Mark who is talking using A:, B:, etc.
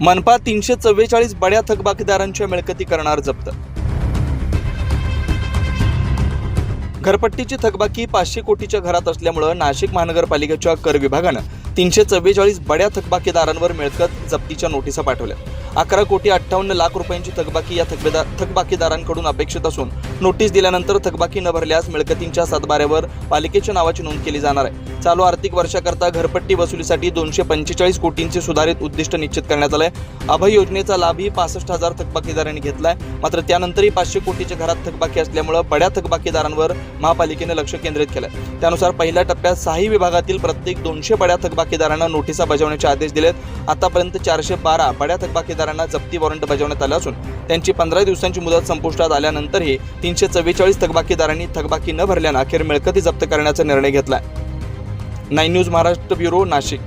A: मनपा तीनशे चव्वेचाळीस बड्या थकबाकीदारांच्या मिळकती करणार जप्त. घरपट्टीची थकबाकी पाचशे कोटीच्या घरात असल्यामुळं नाशिक महानगरपालिकेच्या कर विभागानं तीनशे चव्वेचाळीस बड्या थकबाकीदारांवर मिळकत जप्तीच्या नोटिसा पाठवल्या. अकरा कोटी अठ्ठावन्न लाख रुपयांची थकबाकी या थकबेदार थकबाकीदारांकडून अपेक्षित असून नोटीस दिल्यानंतर थकबाकी न भरल्यास मिळकतींच्या सातबाऱ्यावर पालिकेच्या नावाची नोंद केली जाणार आहे. चालू आर्थिक वर्षाकरता घरपट्टी वसुलीसाठी दोनशे पंचेचाळीस कोटींचे सुधारित उद्दिष्ट निश्चित करण्यात आलंय. अभय योजनेचा लाभही पासष्ट हजार थकबाकीदारांनी घेतलाय. मात्र त्यानंतरही पाचशे कोटीच्या घरात थकबाकी असल्यामुळं बड्या थकबाकीदारांवर महापालिकेने लक्ष केंद्रित केलंय. त्यानुसार पहिल्या टप्प्यात सहाही विभागातील प्रत्येक दोनशे बड्या थकबाकीदारांना नोटिसा बजावण्याचे आदेश दिलेत. आतापर्यंत चारशे बारा बड्या ठेकेदारांना जप्ती वॉरंट बजावण्यात आलं असून त्यांची पंधरा दिवसांची मुदत संपुष्टात आल्यानंतरही तीनशे चव्वेचाळीस थकबाकीदारांनी थकबाकी न भरल्यानं अखेर मिळकती जप्त करण्याचा निर्णय घेतला nine news Maharashtra bureau Nashik.